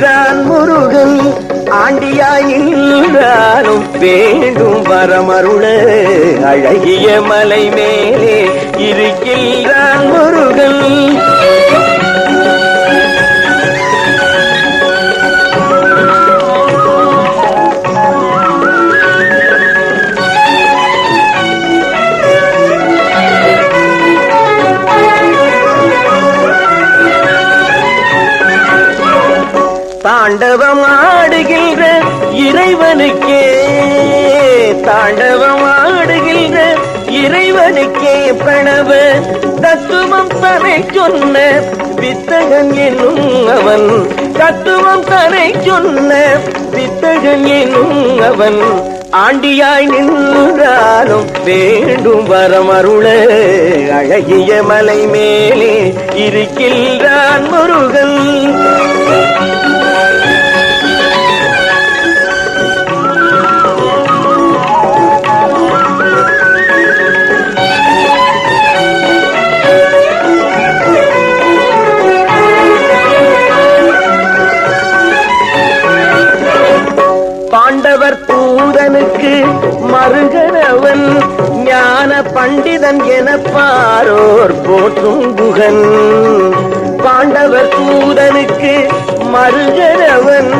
இருக்கின்றான் முருகன். ஆண்டியாய் நின்றாலும் வேண்டும் வரமருள. அழகிய மலை மேலே இருக்கின்றான் முருகன். தாண்டவம் ஆடுகின்ற இறைவனுக்கே தாண்டவம் ஆடுகின்ற இறைவனுக்கே பிரணவ தத்துவம் தரை சொன்ன வித்தகன் என்னும் அவன் தத்துவம் தரை சொன்ன வித்தகன் என்னும் அவன் ஆண்டியாய் நின்றாலும் வேண்டும் வரமருள அழகிய மலை மேலே இருக்கின்றான் முருகன். ஆண்டவர் தூதனுக்கு மருகனவன் ஞான பண்டிதன் என பாரோர் போற்றும் புகன். பாண்டவர் தூதனுக்கு மருகனவன்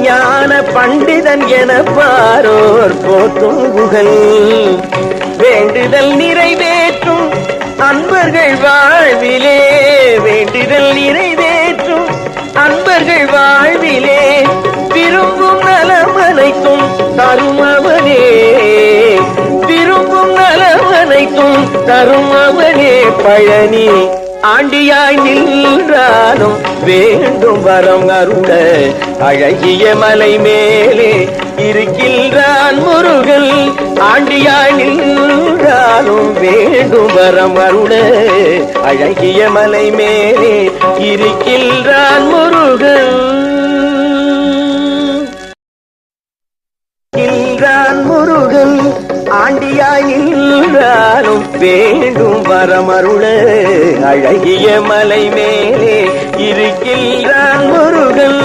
ஞான பண்டிதன் என பாரோர் போற்றும் புகன். வேண்டுதல் நிறைவேற்றும் அன்பர்கள் வாழ்விலே வேண்டுதல் நிறைவேற்றும் அன்பர்கள் நலமனைத்தும் தரும் அவனே பழனி. ஆண்டியாய் நின்றாலும் வேண்டும் வரம் அருள. அழகிய மலை மேலே இருக்கின்றான் முருகன். ஆண்டியாய் நின்றாலும் வேண்டும் வரம் அருள. அழகிய மலை மேலே இருக்கின்றான் முருகன். முருகன். ஆண்டியாய் நின்றான் நின்றாலும் வேண்டும் வரமருள அழகிய மலை மேலே இருக்கின்றான் முருகன்.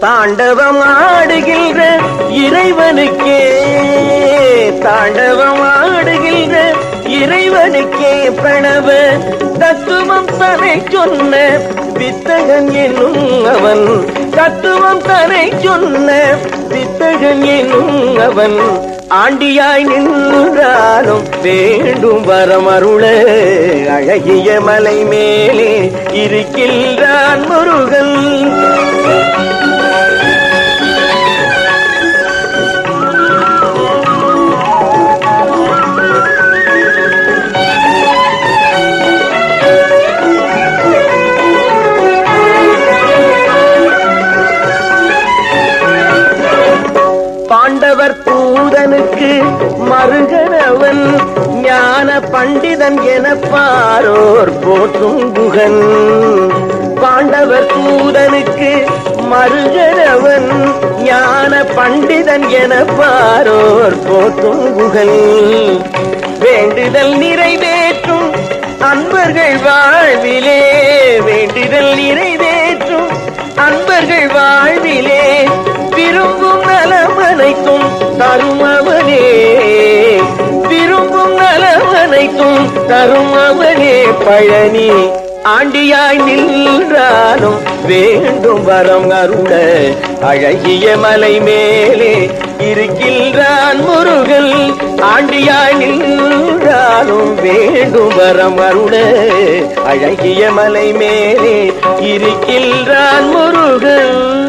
தாண்டவம் ஆடுகின்ற இறைவனுக்கே தாண்டவம் ஆடுகின்ற இறைவனுக்கே பிரணவ தத்துவம் தனை சொன்ன வித்தகன் என்னும் அவன். தத்துவம் தனை சொன்ன வித்தகன் என்னும் அவன். ஆண்டியாய் நின்றாலும் வேண்டும் வரமருள அழகிய மலை மேலே இருக்கின்றான் முருகன். ஆண்டவர் தூதனுக்கு மருகனவன் ஞான பண்டிதன் என பாரோர் போற்றும் குகன். பாண்டவர் தூதனுக்கு மருகனவன் ஞான பண்டிதன் என பாரோர் போற்றும் குகன். வேண்டுதல் நிறைவேற்றும் அன்பர்கள் வாழ்விலே வேண்டுதல் நிறைவேற்றும் அன்பர்கள் வாழ்விலே விரும்பும் நலமனைத்தும் தரும் அவனே விரும்பும் நலமனைத்தும் தரும் அவனே பழனி ஆண்டியாய் நின்றாலும் வேண்டும் வரம் அருள. அழகிய மலை மேலே இருக்கின்றான் முருகன். ஆண்டியாய் நின்றாலும் வேண்டும் வரம் அருள. அழகிய மலை மேலே இருக்கின்றான் முருகன்.